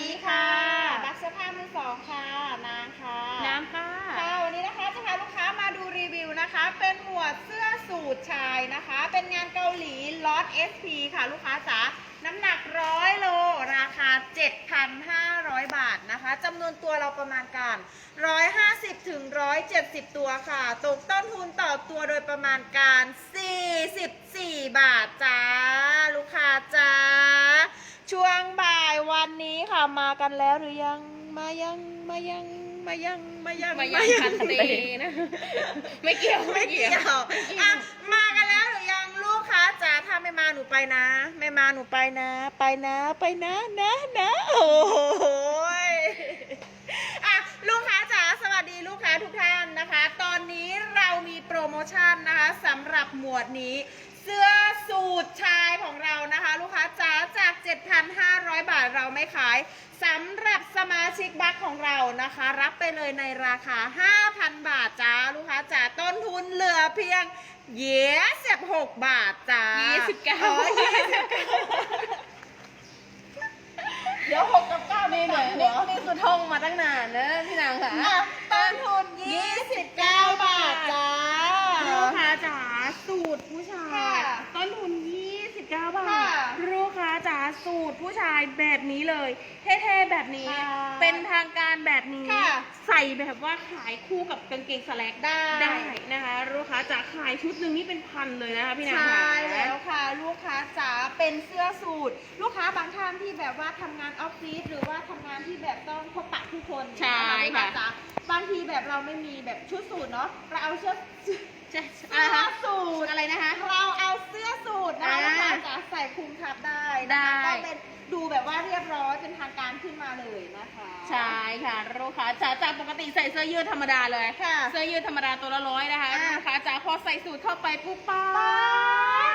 ดีค่ะบักเสื้อผ้ามือสองค่ะ นางค่ะ น้ำค่ะ ค่ะ วันนี้นะคะจะพาลูกค้ามาดูรีวิวนะคะ เป็นหมวดเสื้อสูทชายนะคะ เป็นงานเกาหลีล็อต SP ค่ะ ลูกค้าจ๋า น้ำหนักร้อยโล ราคา 7,500 บาทนะคะจำนวนตัวเราประมาณการ 150ถึง170 ตัวค่ะ ตกต้นทุนต่อตัวโดยประมาณการ 44 บาทจ้า ลูกค้าจ้า ช่วงบ่ายวันนี้ค่ะมากันแล้วหรือยังมายังมายังมายังมายังมายังคันเตนะ ไม่เกี่ยวไม่เกี่ยวอะมากันแล้วหรือยังลูกค้าจ๋าถ้าไม่มาหนูไปนะ ไม่มาหนูไปนะ ไปนะไปนะนะนะโอ้โหยอะลูกค้าจ๋าสวัสดีลูกค้าทุกท่านนะคะ ตอนนี้เรามีโปรโมชั่นนะคะสำหรับหมวดนี้ เสื้อสูทชายของเรานะคะ ลูกค้าจ๋าจาก 7,500 บาทเราไม่ขายสำหรับสมาชิกบัคของเรานะคะ รับไปเลยในราคา 5,000 บาทจ้าลูกค้าจ๋าต้นทุนเหลือเพียงเย้สิบหกบาทจ้ายี่สิบเก้าอ๋อยี่สิบเก้าเดี๋ยวหกกับเก้านี่ไม่เหเหมืมืออนนนี่นี่คือท่องมาตั้งนานนะพี่นางค่ะอะต้นทุน29บาทจ้า ลูกค้าจ๋าสูตรผู้ชาย ค่ะ ต้นทุน 29 บา ค่ะ ท ลูกค้าจ๋า สูตรผู้ชายแบบนี้เลยเท่ๆแบบนี้ ค่ะเป็นทางการแบบนี้ ค่ะใส่แบบว่าขายคู่กับกางเกงสแลกได้ได้นะคะลูกค้าจ๋าขายชุดหนึ่งนี่เป็นพันเลยนะคะพี่นางใช่ค่ะแล้วค่ะ ลูกค้าจ๋าเป็นเสื้อสูทลูกค้าบางท่านที่แบบว่าทำงานออฟฟิศหรือว่าทำงานที่แบบต้องพบปะผู้คนใช่นลูกค้าค่ะจ๋าบางทีแบบเราไม่มีแบบชุดสูทเนาะเราเอาเสื้อ ใช่เสื้อะไรอคะสูทอะไรนะคะ เราเอาเสื้อสูทนะคะอ่าลูกค้าจ๋าใส่คลุมทับได้ได้นะคะก็เป็นดูแบบว่าเรียบร้อยเป็นทางการขึ้นมาเลยนะคะใช่ค่ะลูกค้าจ๋าจากปกติใส่เสื้อยืดธรรมดาเลย ค่ะ เสื้อยืดธรรมดาตัวละร้อยนะคะอะ ลูกค้าจ๋าพอใส่สูทเข้าไปปุ๊บป้าป๊า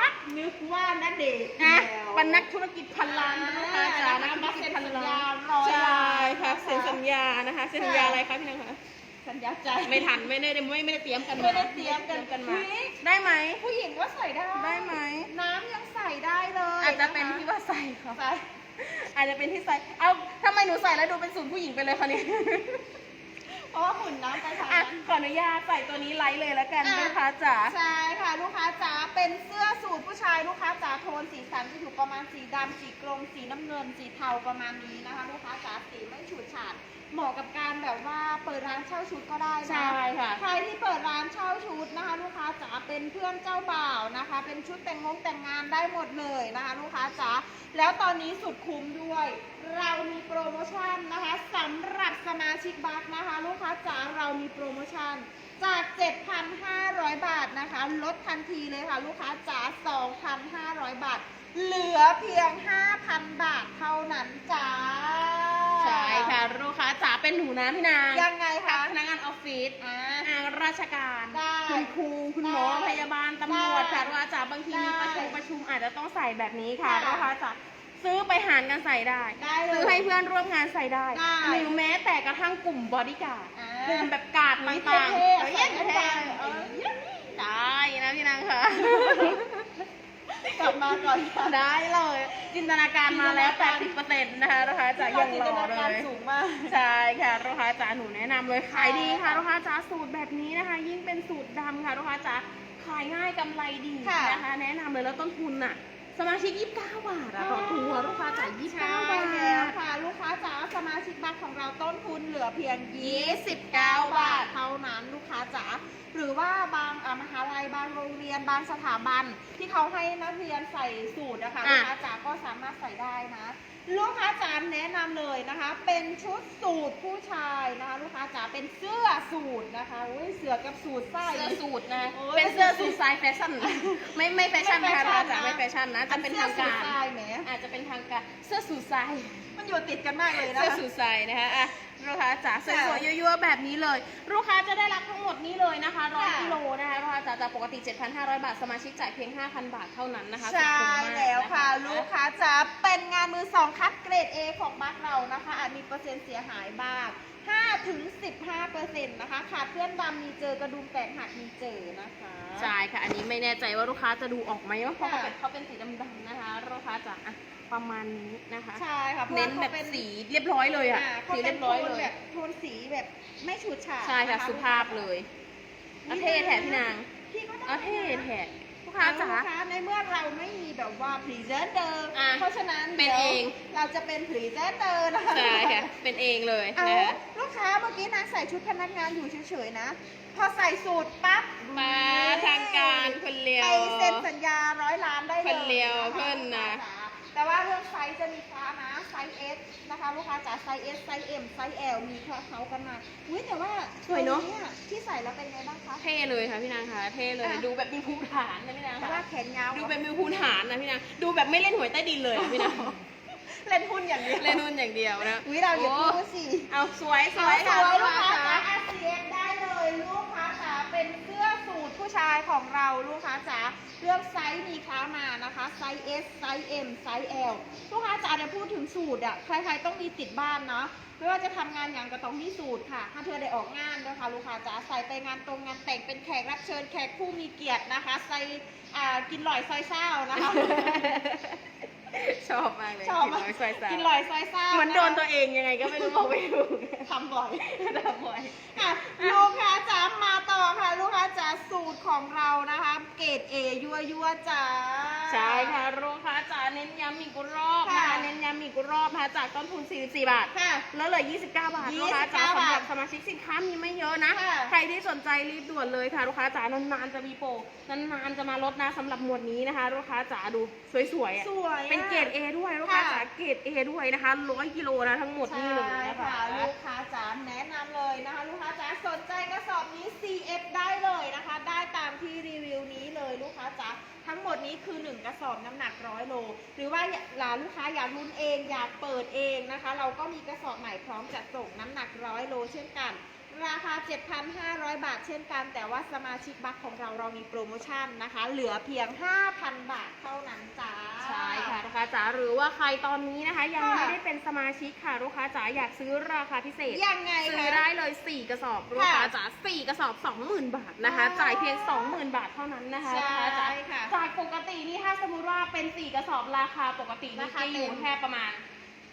ดดนึกว่านัดเดทอะแล้วเป็นนักธุรกิจพันล้านนะลูกค้าจ๋าอ่านักธุรกิจพันล้านมาเซ็นสัญญาร้อยใช่ล้านค่ะนะคะเซ็นสัญญานะคะเซ็นสัญญาอะไรคะพี่นางคะ สัญญาใจไม่ทันไม่ได้ไม่ไม่ได้เตรียมกันมาไม่ได้เตรียมกันกันมาอุ๊ยได้ไหมผู้หญิงก็ใส่ได้ได้ไหมน้ำยังใส่ได้เลยอาจจะเป็นที่ว่าใส่ค่ะใส่อาจจะเป็นที่ใส่เอาทำไมหนูใส่แล้วดูเป็นสูตรผู้หญิงไปเลยคะเนี่ยเพราะว่าหุ่นน้ำไปทางอะนั้นขออนุญาตใส่ตัวนี้ไลท์เลยแล้วกันอะลูกค้าจ๋าใช่ค่ะลูกค้าจ๋าเป็นเสื้อสูทผู้ชายลูกค้าจ๋าโทนสีสันจะอยู่ประมาณสีดำสีกรมสีน้ำเงินสีเทาประมาณนี้นะคะ ลูกค้าจ๋าสีไม่ฉูดฉาด เหมาะกับการแบบว่าเปิดร้านเช่าชุดก็ได้นะใช่ค่ะ ใครที่เปิดร้านเช่าชุดนะคะ ลูกค้าจ๋าเป็นเพื่อนเจ้าบ่าวนะคะ เป็นชุดแต่งงแต่งงานได้หมดเลยนะคะ ลูกค้าจ๋าแล้วตอนนี้สุดคุ้มด้วย เรามีโปรโมชั่นนะคะสำหรับสมาชิกบัคนะคะ ลูกค้าจ๋าเรามีโปรโมชั่นจาก 7,500 บาทนะคะ ลดทันทีเลยค่ะ ลูกค้าจ๋า2,500 บาท เหลือเพียง 5,000 บาทเท่านั้นจ้า ใช่ค่ะ ลูกค้าจ๋าเป็นหนูนะพี่นางยังไงคะพนักงานออฟฟิศอ่างานราชการได้คุณครูคุณหมอได้พยาบาลตำรวจได้ค่ะลูกค้าจ๋าบางทีมีได้ประชุมประชุมอาจจะต้องใส่แบบนี้ค่ะค่ะลูกค้าจ๋าซื้อไปหารกันใส่ได้ได้เลยซื้อให้เพื่อนร่วมงานใส่ได้ได้หรือแม้แต่กระทั่งกลุ่มบอดี้การ์ดอ่ากลุ่มแบบการ์ดอุ๊ยต่างๆเท่ๆเอ้ยใส่ให้เท่ฟังๆเอเอออ ได้นะพี่นางค่ะ กลับมาก่อนค่ะได้เลย จินตนาการมาแล้ว 80%นะคะลูกค้าจ๋ายังจิรนตอนาเลการย สูงมากใช่ค่ะลูกค้าจ๋าหนูแนะนำเลยขายดีค่ะค่ะลูกค้าจ๋าสูตรแบบนี้นะคะ ยิ่งเป็นสูตรดำค่ะลูกค้าจ๋าขายง่ายกำไรดีค่ะนะคะ แนะนำเลยแล้วต้นทุนน่ะ สมาชิก 29 บาทอะต่อตัวลูกค้าจ๋า29 ใช่บาแล้วท ค่ะ ลูกค้าจ๋าสมาชิกบัคของเราต้นทุนเหลือเพียง 29 บาทเท่านั้นลูกค้าจ๋าหรือว่าบางอะมหาลัยบางโรงเรียนบางสถาบัน ที่เขาให้นักเรียนใส่สูตรนะคะอะลูกค้าจ๋าก็สามารถใส่ได้นะ ลูกค้าจ๋าแนะนำเลยนะคะ เป็นชุดสูตรผู้ชายนะคะ ลูกค้าจ๋าเป็นเสื้อสูตรนะคะอุ้ยเสือกับสูตรไส้ เสื้อสูตรนะโอ้ยเป็นเสื้อสูทสายแฟชั่น ไม่ไม่แฟชั่นนะคะไม่ลูกแฟชั่นค้าจ๋านะไม่แฟชั่นนะจะเป็นทางการอันเสื้อสูททรายแหมอาจจะเป็นทางการเสื้อสูทสายมันอยู่ติดกันมากเลยนะเสื้อคะสูทใส่นะคะอะ ลูกค้าจ๋าสค่ะวยๆยั่วๆแบบนี้เลย ลูกค้าจะได้รับทั้งหมดนี้เลยนะคะร้อยค่ะกิโลนะคะลูกค้าจ๋าจากปกติ 7,500 บาท สมาชิกจ่ายเพียง 5,000 บาทเท่านั้นนะคะใช่สุดคุ้มมากแล้วค่ะนลูกค้าจะเป็นงานมือสองคัดเกรด A ของบัคเรานะคะอาจมีเปอร์เซ็นต์เสียหายบ้าง5ถึง 15เปอร์เซ็นต์นะคะ ขาดเพื่อนดำมีเจอกระดุมแตกหักมีเจอนะคะ ใช่ค่ะ อันนี้ไม่แน่ใจว่าลูกค้าจะดูออกไหมว่าเพราะค่ะเขาเป็นเขาเป็นสีดำๆนะคะ ลูกค้าจ๋าอะประมาณนี้นะคะใช่ค่ะค่ะพราะเน้ว่านแบบขาป็สีเรียบร้อยเลยอะอ่าเขาสีเป็เรีนยบโทร้อยนเลยแบบโทนสีแบบไม่ฉูดฉาดใช่ค่ะนสุภาพเลยเอาเท่แถพี่นางพี่ก็ได้เอาเท่แถลูกค่ะค้าจ๋าจ๋าในเมื่อเราไม่มีแบบว่าพรีเซนเตอร์อะเพราะฉะนั้นเป็นดี๋ยวเองเราจะเป็นพรีเซนเตอร์นะคะใช่ค่ะเป็นเองเลยเอานะคะลูก ค้าเมื่อกี้นางใส่ชุดพนักงานอยู่เฉยๆนะ พอใส่สูตรปั๊บมาทางการคนเลียวไปเซ็นสัญญาร้อยล้านได้เลยคนเลียวเพิ่นนะลูกค้าจ๋าแต่ว่าเรื่องไซส์จะมีค้านะไซส์ S นะคะลูกค้าจ๋าไซส์ S ไซส์ M ไซส์ L มีค่ะเขากันมาอุ้ยแต่ว่าสวยเนอะตัวที่ใส่แล้วเป็นไงบ้างคะเท่เลยค่ะพี่นางค่ะเท่เลยอะดูแบบมีภูมิฐานนะพี่นางเพราะว่าค่ะแขนยาวดูแบบมีภูมิฐานนะพี่นางดูแบบไม่เล่นหวยใต้ดินเลยอะพี่นาง เล่นหุ้นอย่างเดียวเล่นนู่นอย่างเดียวนะอุ้ยเราอย่าโพูดสิเอาสวยสสววยยค่ะสวยลูลูกกค้าค้าจ๋าจ๋า RCF ได้เลยลูกค้าจ๋าเป็นเสื้อสูทผู้ชายของเราลูกค้าจ๋าเลือกไซส์มีค้ามานะคะไซส์ S ไซส์ M ไซส์ L ลูกค้าจ๋าเดี๋ยวพูดถึงสูตรอะใครๆต้องมีติดบ้านเนาะไม่ว่าจะทำงานอย่างก็ต้องมีสูตรค่ะ ถ้าเธอได้ออกงานนะคะลูกค้าจ๋าใส่ไปงานตรงงานแต่งเป็นแขกรับเชิญแขกผู้มีเกียรตินะคะใส่อ่ากินหลอยซอยเศร้านะคะ ชอบมากเลยชอบกินน้อยซอยสามกินหลอยซอยเศร้าเหมือนโดนตัวเองยังไงก็ไม่รู้บอกไม่ถูกทำบ่อยทำบ่อย อะลูกค้าจ๋ามาต่อค่ะลูก ค้าจ๋าสูตรของเรานะคะ เกรดเอยัวยัวๆจ๋า ใช่ค่ะลูกค้าจ๋าเน้นย้ำอีกรอบนะค่ะ คะเน้นย้ำอีกรอบนะคะจากต้นทุน 44 บาท ค่ะ แล้วเหลือ 29 บาท29ลูกค้าจ๋าบาทสำหรับสมาชิกสินค้ามีไม่เยอะนะ ค่ะใครที่สนใจรีบด่วนเลยค่ะลูกค้าจ๋านานๆจะมีโปรนานๆจะมาลดนะสำหรับหมวดนี้นะคะลูกค้าจ๋าดูสวยๆอะสวยอะเป็นเกรด A ด้วยลูกค้าค่ะ จ๋าเกรด A ด้วยนะคะ 100 กิโลนะทั้งหมดนี่เลยใช่นะคะค่ะลูกค้าจ๋าแนะนำเลยนะคะ ลูกค้าจ๋าสนใจกระสอบนี้ CF ได้ ที่รีวิวนี้เลยลูกค้าจ๋าทั้งหมดนี้คือ 1 กระสอบน้ำหนักร้อยโล หรือว่าหลานลูกค้าอยากลุ้นเองอยากเปิดเองนะคะ เราก็มีกระสอบใหม่พร้อมจัดส่งน้ำหนักร้อยโลเช่นกันราคา 7,500 บาทเช่นกัน แต่ว่าสมาชิกบัคของเราเรามีโปรโมชั่นนะคะ เหลือเพียง 5,000 บาทเท่านั้นจ้า ใช่ค่ะลูกค้า จ๋าหรือว่าใครตอนนี้นะคะ ยังค่ะไม่ได้เป็นสมาชิกค่ะลูกค้าจ๋าอยากซื้อราคาพิเศษยังไงซื้อคะ ได้เลย 4 กระสอบลูกค้าจ๋า4 กระสอบ 20,000 บาทนะคะว้าวจ่ายเพียง 20,000 บาทเท่านั้นนะคะใช่ลูกค้าจ๋าค่ะจากปกตินี่ถ้าสมมติว่าเป็น 4 กระสอบราคาปกตินี่ราคาจะอยู่เต็มแค่ประมาณ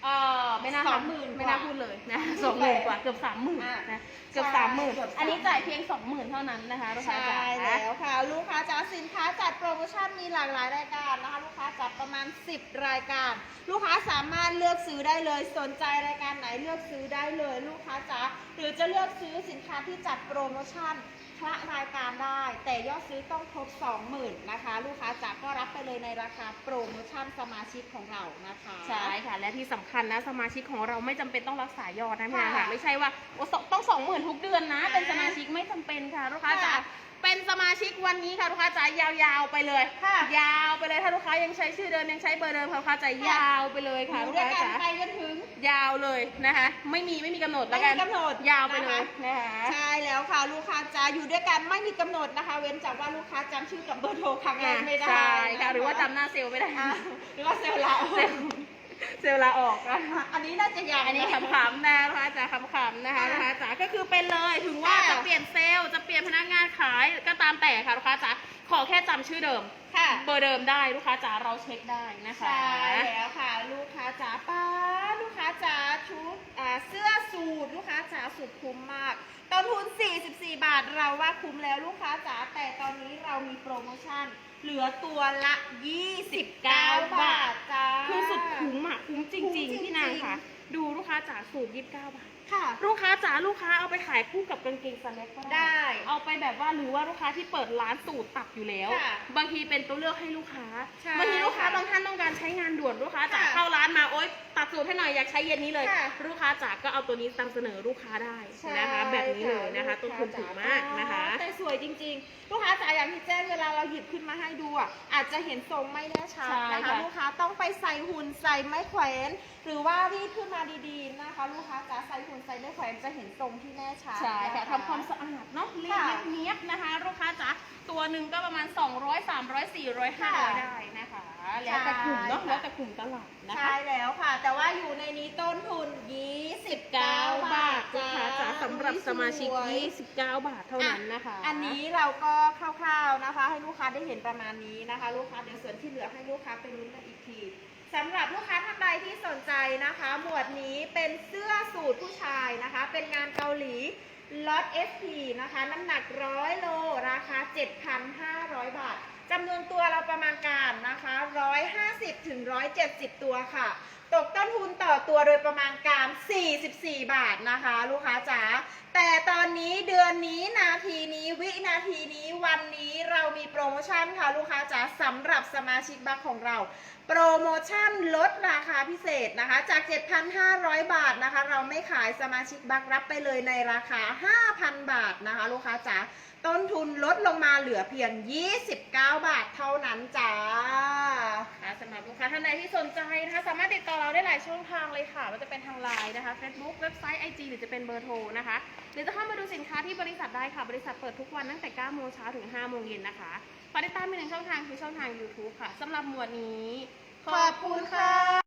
เออไม่น่าสองหมื่นไม่น่ากว่าพูดเลยนะสองหมื่นกว่าเกือบสามหมื่นอะนะเกือบใช่สามหมื่นเกือบอันนี้30,000จ่ายเพียง20,000เท่านั้นนะคะลูกค้าใช่จ๋าแล้วค่ะ ลูกค้าจ๋าสินค้าจัดโปรโมชั่นมีหลากหลายรายการนะคะลูกค้าจัดประมาณ 10 รายการ ลูกค้าสามารถเลือกซื้อได้เลยสนใจรายการไหนเลือกซื้อได้เลย ลูกค้าจ๋าหรือจะเลือกซื้อสินค้าที่จัดโปรโมชั่น คละรายการได้ แต่ยอดซื้อต้องครบ20,000นะคะ ลูกค้าจ๋าก็รับไปเลยในราคาโปรโมชั่นสมาชิกของเรานะคะใช่ค่ะ และที่สำคัญนะสมาชิกของเราไม่จำเป็นต้องรักษายอดนะพี่นาค่ะ ค่ะไม่ใช่ว่าโอ้สต้องสองหมื่นทุกเดือนนะอ่าเป็นสมาชิกไม่จำเป็นค่ะลูกค้าจ๋าค่ะ เป็นสมาชิกวันนี้ค่ะลูกค้าจ๋ายาวๆไปเลยค่ะยาวไปเลยถ้าลูกค้ายังใช้ชื่อเดิมยังใช้เบอร์เดิมค่ะลูกค้าจ๋ายาวไปเลยค่ะอลูยู่กด้วยค้ากันจ๋าไปจนถึงยาวเลยนะคะ ไม่มีไม่มีกำหนดแล้วกันไม่มีกำหนดยาวไปเลยนะคะนะคะใช่แล้วค่ะลูกค้าจะอยู่ด้วยกันไม่มีกำหนดนะคะ เว้นจากว่าลูกค้าจำชื่อกับเบอร์โทรครั้งแรกไม่ได้ใช่ค่ะนหรือว่าจำหน้าเซลล์ไม่ได้อะหรือว่าเซลล์เราเซลล์เซลล์ลาออกอะอันนี้น่าจะยาวอันนี้ขำๆนะนะคะจ๋าขำๆนะคะค่ะลูกค้าจ๋าก็คือเป็นเลยถึงว่าค่ะจะเปลี่ยนเซล ขายก็ตามแต่ค่ะลูกค้าจ๋าขอแค่จำชื่อเดิม ค่ะเบอร์เดิมได้ลูกค้าจ๋าเราเช็คได้นะคะ ใช่แล้วค่ะ ลูกค้าจ๋าป้าลูกค้าจ๋าชุดอ่าเสื้อสูทลูกค้าจ๋าสุดคุ้มมากต้นทุน 44 บาทเราว่าคุ้มแล้วลูกค้าจ๋าแต่ตอนนี้เรามีโปรโมชั่น เหลือตัวละ 29 บาทจ้า คือสุดคุ้มอะคุ้มจคุ้มริงจริงๆๆพี่นางค่ะ ดูลูกค้าจ๋าสูตร29บาทค่ะ ลูกค้าจ๋าลูกค้าเอาไปขายคู่กับกางเกงสแน็คก็ได้เอาไปแบบว่าหรือว่าลูกค้าที่เปิดร้านสูตรตัดอยู่แล้ว ค่ะบางทีเป็นตัวเลือกให้ลูกค้าใช่บางทีลูกค้าค่ะบางท่านต้องการใช้งานด่วนลูกค้าจ๋าค่ะเข้าร้านมาโอ๊ยตัดสูตรให้หน่อยอยากใช้เย็นนี้เลย ค่ะลูกค้าจ๋าก็เอาตัวนี้นำเสนอลูกค้าได้นะคะ แบบนี้เลยนะคะต้นทุนถูกมากนะคะ แต่สวยจริงๆ ลูกค้าจ๋าอย่างที่แจ้งเวลาเราหยิบขึ้นมาให้ดูอะอาจจะเห็นทรงไม่แน่ชัดใช่นะคะค่ะลูกค้าต้องไปใส่หุ่นใส่ไม้แขวน หรือว่ารีดขึ้นมาดีๆนะคะ ลูกค้าจ๋าใส่หุ่นใส่ไม้แขวนจะเห็นทรงที่แน่ชัดใช่ค่ะนทำความสะอาดเนาะเรียบค่ะเนียบๆนะคะ ลูกค้าจ๋าตัวหนึ่งก็ประมาณ 200 300 400ค่ะ500ได้นะคะแล้วแต่กลุ่มเนาะใช่ค่ะแล้วแต่กลุ่มตลาดนะคะใช่แล้วค่ะ แต่ว่าอยู่ในนี้ต้นทุน 29 9บาทลูกค้าจ๋าสำหรับสมาชิกสวย29 บาทเท่านั้นนะคะ อันนี้เราก็คร่าวๆนะคะ ให้ลูกค้าได้เห็นประมาณนี้นะคะ ลูกค้าเดี๋ยวส่วนที่เหลือให้ลูกค้าไปลุ้นกันอีกทีสำหรับลูกค้าท่าน ใดที่สนใจนะคะ หมวดนี้เป็นเสื้อสูทผู้ชายนะคะ เป็นงานเกาหลีล็อต SP นะคะ น้ำหนัก100โล ราคา 7,500 บาท จำนวนตัวเราประมาณการนะคะ 150ถึง170 ตัวค่ะ ตกต้นทุนต่อตัวโดยประมาณการ 44 บาทนะคะ ลูกค้าจ๋า แต่ตอนนี้เดือนนี้นาทีนี้วินาทีนี้วันนี้เรามีโปรโมชั่นค่ะ ลูกค้าจ๋าสำหรับสมาชิกบัคของเรา โปรโมชั่นลดราคาพิเศษนะคะ จาก 7,500 บาทนะคะ เราไม่ขายสมาชิกบัครับไปเลยในราคา 5,000 บาทนะคะ ลูกค้าจ๋า ต้นทุนลดลงมาเหลือเพียง 29 บาทเท่านั้นจ้าค่ะสำหรับลูกค้าท่านใดที่สนใจนะคะสามารถติดต่อเราได้หลายช่องทางเลยค่ะว่าจะเป็นทางไลน์นะคะ Facebook เว็บไซต์ IG หรือจะเป็นเบอร์โทรนะคะ หรือจะเข้ามาดูสินค้าที่บริษัทได้ค่ะ บริษัทเปิดทุกวันตั้งแต่ 9 โมงเช้าถึง 5 โมงเย็นนะคะฝากติดตามอีกหนึ่งช่องทางคือช่องทาง YouTube ค่ะสำหรับหมวดนี้ ขอบคุณค่ะ